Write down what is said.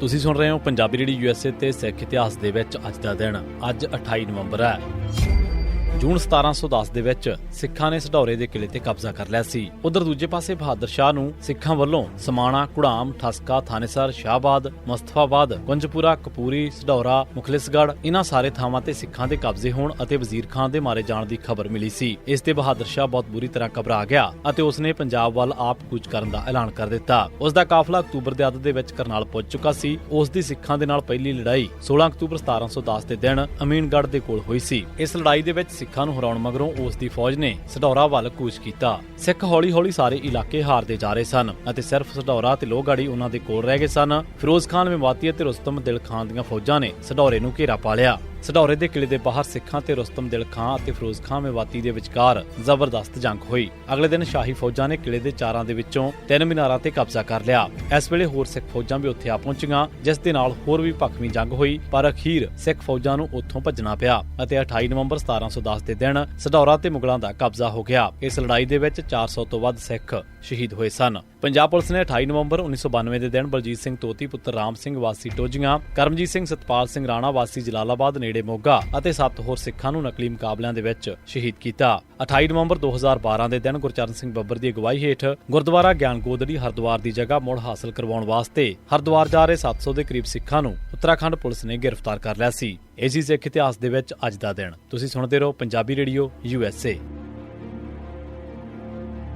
ਤੁਸੀਂ ਸੁਣ ਰਹੇ ਹੋ ਪੰਜਾਬੀ ਰੇਡੀ ਯੂਐਸਏ ਤੇ ਸਿੱਖ ਇਤਿਹਾਸ ਦੇ ਵਿੱਚ ਅੱਜ ਦਾ ਦਿਨ, ਅੱਜ 28 ਨਵੰਬਰ ਹੈ। ਜੂਨ 1710 ਦੇ ਵਿੱਚ ਸਿੱਖਾਂ ਨੇ ਸਢੌਰੇ ਦੇ ਕਿਲੇ ਤੇ ਕਬਜ਼ਾ ਕਰ ਲਿਆ ਸੀ। ਉਧਰ ਦੂਜੇ ਪਾਸੇ ਬਹਾਦਰ ਸ਼ਾਹ ਨੂੰ ਸਿੱਖਾਂ ਵੱਲੋਂ ਸਮਾਣਾ, ਕੁੜਾਮ, ਠਸਕਾ, ਥਾਨੇਸਰ, ਸ਼ਾਹਬਾਦ, ਮੁਸਤਫਾਬਾਦ, ਕੁੰਜਪੁਰਾ, ਕਪੂਰੀ, ਸਢੌਰਾ ਮੁਖਲਿਸਗੜ ਇਹਨਾਂ ਸਾਰੇ ਥਾਵਾਂ ਤੇ ਸਿੱਖਾਂ ਦੇ ਕਬਜ਼ੇ ਹੋਣ ਅਤੇ ਵਜ਼ੀਰ ਖਾਨ ਦੇ ਮਾਰੇ ਜਾਣ ਦੀ ਖਬਰ ਮਿਲੀ ਸੀ। ਇਸ ਤੇ ਬਹਾਦਰ ਸ਼ਾਹ ਬਹੁਤ ਬੁਰੀ ਤਰ੍ਹਾਂ ਘਬਰਾ ਗਿਆ ਅਤੇ ਉਸਨੇ ਪੰਜਾਬ ਵੱਲ ਆਪ ਕੂਚ ਕਰਨ ਦਾ ਐਲਾਨ ਕਰ ਦਿੱਤਾ। ਉਸ ਦਾ ਕਾਫਲਾ ਅਕਤੂਬਰ ਦੇ ਅੱਧ ਦੇ ਵਿੱਚ ਕਰਨਾਲ ਪਹੁੰਚ ਚੁੱਕਾ ਸੀ। ਉਸ ਦੀ ਸਿੱਖਾਂ ਦੇ ਨਾਲ ਪਹਿਲੀ ਲੜਾਈ 16 ਅਕਤੂਬਰ 1710 ਦੇ ਦਿਨ ਅਮੀਨਗੜ੍ਹ ਦੇ ਕੋਲ ਹੋਈ ਸੀ। ਇਸ ਲੜਾਈ ਦੇ ਵਿੱਚ ਸਿੱਖਾਂ ਨੂੰ ਹਰਾਉਣ ਮਗਰੋਂ ਉਸ ਦੀ ਫੌਜ ਨੇ ਸਡੌਰਾ ਵੱਲ ਕੂਚ ਕੀਤਾ। ਸਿੱਖ ਹੌਲੀ-ਹੌਲੀ ਸਾਰੇ ਇਲਾਕੇ ਹਾਰਦੇ ਜਾ ਰਹੇ ਸਨ ਅਤੇ ਸਿਰਫ ਸਡੌਰਾ ਤੇ ਲੋਹਗੜ੍ਹੀ ਉਹਨਾਂ ਦੇ ਕੋਲ ਰਹਿ ਗਏ ਸਨ। ਫਿਰੋਜ਼ ਖਾਨ ਮੇਵਾਤੀ ਅਤੇ ਰੁਸਤਮ ਦਿਲ ਖਾਨ ਦੀਆਂ ਫੌਜਾਂ ਨੇ ਸਡੌਰੇ ਨੂੰ ਘੇਰਾ ਪਾ ਲਿਆ। ਸਡੌਰੇ ਦੇ ਕਿਲੇ ਦੇ ਬਾਹਰ ਸਿੱਖਾਂ ਤੇ ਰੁਸਤਮ ਦਿਲ ਖਾਂ ਅਤੇ ਫਿਰੋਜ਼ ਖਾਂ ਮੇਵਾਤੀ ਦੇ ਵਿਚਕਾਰ ਜ਼ਬਰਦਸਤ ਜੰਗ ਹੋਈ। ਅਗਲੇ ਦਿਨ ਸ਼ਾਹੀ ਫੌਜਾਂ ਨੇ ਕਿਲੇ ਦੇ ਚਾਰਾਂ ਦੇ ਵਿੱਚੋਂ ਤਿੰਨ ਮੀਨਾਰਾਂ ਤੇ ਕਬਜ਼ਾ ਕਰ ਲਿਆ। ਇਸ ਵੇਲੇ ਹੋਰ ਸਿੱਖ ਫੌਜਾਂ ਵੀ ਉੱਥੇ ਆ ਪਹੁੰਚੀਆਂ, ਜਿਸ ਦੇ ਨਾਲ ਹੋਰ ਵੀ ਭਖਵੀਂ ਜੰਗ ਹੋਈ, ਪਰ ਅਖੀਰ ਸਿੱਖ ਫੌਜਾਂ ਨੂੰ ਉੱਥੋਂ ਭੱਜਣਾ ਪਿਆ ਅਤੇ 28 ਨਵੰਬਰ 1710 ਦੇ ਦਿਨ ਸਢੌਰਾ ਤੇ ਮੁਗਲਾਂ ਦਾ ਕਬਜ਼ਾ ਹੋ ਗਿਆ। ਇਸ ਲੜਾਈ ਦੇ ਵਿੱਚ 400 ਤੋਂ ਵੱਧ ਸਿੱਖ ਸ਼ਹੀਦ ਹੋਏ ਸਨ। ਪੰਜਾਬ ਪੁਲਿਸ ਨੇ 28 ਨਵੰਬਰ 1992 ਦੇ ਦਿਨ ਬਲਜੀਤ ਸਿੰਘ ਤੋਤੀ, ਪੁੱਤਰ ਰਾਮ ਸਿੰਘ ਵਾਸੀ ਟੋਜੀਆਂ, ਕਰਮਜੀਤ ਸਿੰਘ ਸਤਪਾਲ ਸਿੰਘ ਰਾਣਾ ਵਾਸੀ ਜਲਾਲਾਬਾਦ, ਨੇੜੇ ਮੋਗਾ ਅਤੇ ਸੱਤ ਹੋਰ ਸਿੱਖਾਂ ਨੂੰ ਨਕਲੀ ਮੁਕਾਬਲਿਆਂ ਦੇ ਵਿੱਚ ਸ਼ਹੀਦ ਕੀਤਾ। 28 ਨਵੰਬਰ 2012 ਦੇ ਦਿਨ ਗੁਰਚਰਨ ਸਿੰਘ ਬੱਬਰ ਦੀ ਅਗਵਾਈ ਹੇਠ ਗੁਰਦੁਆਰਾ ਗਿਆਨ ਗੋਦੜੀ ਹਰਦੁਆਰ ਦੀ ਜਗ੍ਹਾ ਮੁੜ ਹਾਸਲ ਕਰਵਾਉਣ ਵਾਸਤੇ ਹਰਦੁਆਰ ਜਾ ਰਹੇ 700 ਦੇ ਕਰੀਬ ਸਿੱਖਾਂ ਨੂੰ ਉੱਤਰਾਖੰਡ ਪੁਲਿਸ ਨੇ ਗ੍ਰਿਫਤਾਰ ਕਰ ਲਿਆ ਸੀ। ਇਹ ਸਿੱਖ ਇਤਿਹਾਸ ਦੇ ਵਿੱਚ ਅੱਜ ਦਾ ਦਿਨ। ਤੁਸੀਂ ਸੁਣਦੇ ਰਹੋ ਪੰਜਾਬੀ ਰੇਡੀਓ ਯੂਐਸਏ